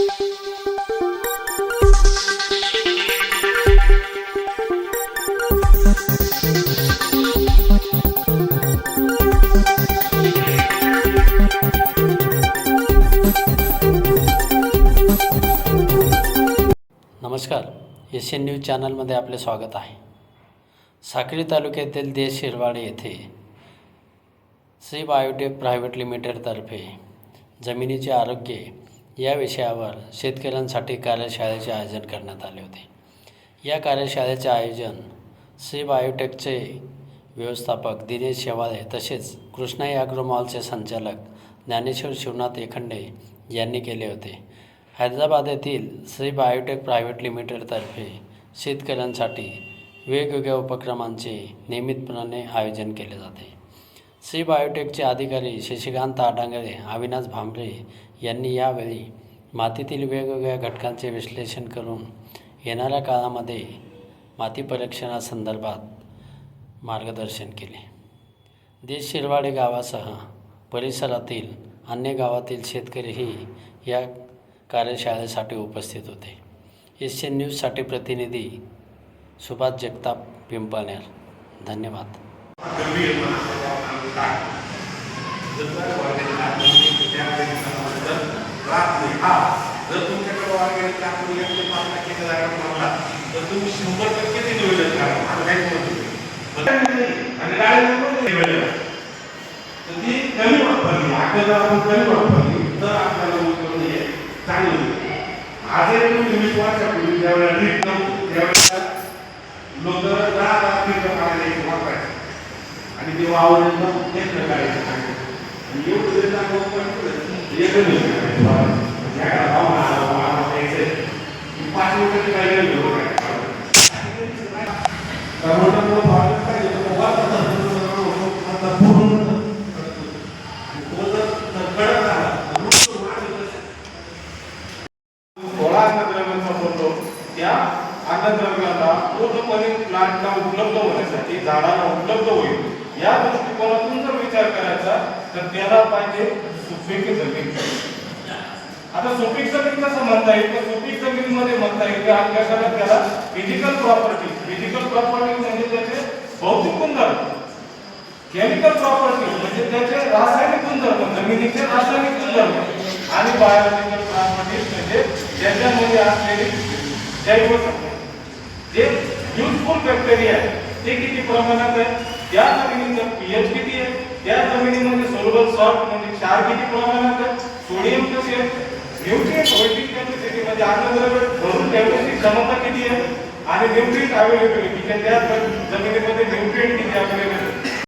नमस्कार Asian news चॅनलमध्ये आपले स्वागत आहे. साक्री तालुक्यातील देश शिरवाडे येथे श्री बायोटेक प्रायव्हेट लिमिटेडतर्फे जमिनीचे आरोग्य या विषयावर शेतकऱ्यांसाठी कार्यशाळेचे आयोजन करण्यात आले होते. या कार्यशाळेचे आयोजन श्री बायोटेकचे व्यवस्थापक दिनेश शेवाळे तसेच कृष्णाई ॲग्रोमॉलचे संचालक ज्ञानेश्वर शिवनाथ एखंडे यांनी केले होते. हैदराबाद येथील श्री बायोटेक प्रायव्हेट लिमिटेडतर्फे शेतकऱ्यांसाठी वेगवेगळ्या उपक्रमांचे नियमितपणाने आयोजन केले जाते. श्री बायोटेकचे अधिकारी शशिकांत आडांगरे अविनाश भांबरे यांनी यावेळी मातीतील वेगवेगळ्या घटकांचे विश्लेषण करून येणाऱ्या काळामध्ये माती परीक्षणासंदर्भात मार्गदर्शन केले. देश शिरवाडे गावासह परिसरातील अन्य गावातील शेतकरीही या कार्यशाळेसाठी उपस्थित होते. एस सी न्यूजसाठी प्रतिनिधी सुभाष जगताप पिंपळनेर. धन्यवाद. जर जर तुमच्याकडे ऑर्गॅनिक आपण एक ते पाच टक्के जागा म्हणला तर तुम्ही शंभर टक्के ते नियोजन करा आता काही आणि तर ती कमी वापरली आता जर आपण कमी वापरली तर आपल्याला उत्पन्न हे चांगलं होईल आज एक तुम्ही वीस वर्षापूर्वी ज्यावेळेला नव्हतं त्यावेळेला लोक दहा करायचं वावर. ज्या काळात पाच काय येतो? आता पूर्ण तो जर कडक झाला, अन्नद्रव्यांचा त्या अन्नद्रव्याला पूर्णपणे प्लांटला उपलब्ध होण्यासाठी झाडाला उपलब्ध होईल. या दृष्टिकोनातून जर विचार करायचा तर त्याला पाहिजे सुपीक जमीन. आता सुपीक जमीन कसं म्हणता येईल? तर सुपीक जमीन मध्ये म्हणता येईल की आपल्याकडे त्याला फिजिकल प्रॉपर्टी फिजिकल प्रॉपर्टी म्हणजे त्याचे भौतिक गुणधर्म. केमिकल प्रॉपर्टी म्हणजे त्याचे रासायनिक गुणधर्म जमिनीचे रासायनिक गुणधर्म. आणि बायोलॉजिकल प्रॉपर्टीज म्हणजे त्याच्यामध्ये असलेली जैव जे युजफुल बॅक्टेरिया आहे ते किती प्रमाणात आहे? या जमिनीचं पीएच किती आहे? त्या जमिनीमध्ये सोलर सॉल्ट म्हणजे क्षार किती प्रमाणात आहे? सोडियम कसे आहे? न्यूट्रिएंट होल्डिंग कॅपॅसिटी अन्नद्रव्य भरून ठेवण्याची क्षमता किती आहे? आणि न्यूट्रिएंट अवेलेबिलिटी त्या जमिनीमध्ये न्यूट्रिएंट किती अवेलेबल आहे?